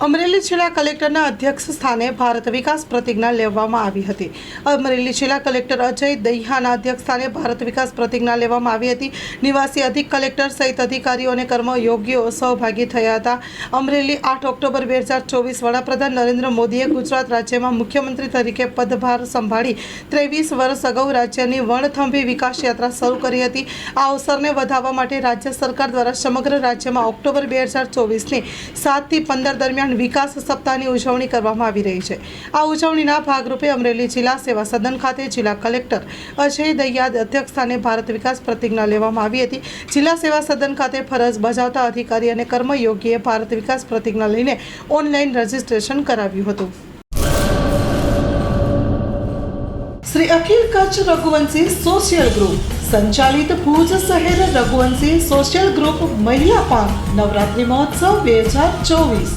અમરેલી જિલ્લા કલેક્ટરના અધ્યક્ષ સ્થાને ભારત વિકાસ પ્રતિજ્ઞા લેવામાં આવી હતી. અમરેલી જિલ્લા કલેક્ટર અજય દહિયાના અધ્યક્ષ સ્થાને ભારત વિકાસ પ્રતિજ્ઞા લેવામાં આવી હતી. નિવાસી અધિક કલેક્ટર સહિત અધિકારીઓ અને કર્મયોગીઓ સહભાગી થયા હતા. અમરેલી આઠ ઓક્ટોબર બે હજાર ચોવીસ વડાપ્રધાન નરેન્દ્ર મોદીએ ગુજરાત રાજ્યમાં મુખ્યમંત્રી તરીકે પદભાર સંભાળી ત્રેવીસ વર્ષ અગાઉ રાજ્યની વણથંભી વિકાસ યાત્રા શરૂ કરી હતી. આ અવસરને વધાવવા માટે રાજ્ય સરકાર દ્વારા સમગ્ર રાજ્યમાં ઓક્ટોબર બે હજાર ચોવીસની સાતથી પંદર દરમિયાન વિકાસ સપ્તાહની ઉજવણી કરવામાં આવી રહી છે. આ ઉજવણીના ભાગરૂપે અમરેલી જિલ્લા સેવા સદન ખાતે જિલ્લા કલેક્ટર અજય દૈયાદ અધ્યક્ષસ્થાને ભારત વિકાસ પ્રતિજ્ઞા લેવામાં આવી હતી. જિલ્લા સેવા સદન ખાતે ફરજ બજાવતા અધિકારી અને કર્મયોગીએ ભારત વિકાસ પ્રતિજ્ઞા લઈને ઓનલાઈન રજીસ્ટ્રેશન કરાવ્યું હતું. શ્રી અખિલ કચ્છ રઘુવંશી સોશિયલ ગ્રુપ, સંચાલિત ભુજ શહેર રઘુવંશી સોશિયલ ગ્રુપ મહિલા પાંખ નવરાત્રિ મહોત્સવ બે હજાર ચોવીસ.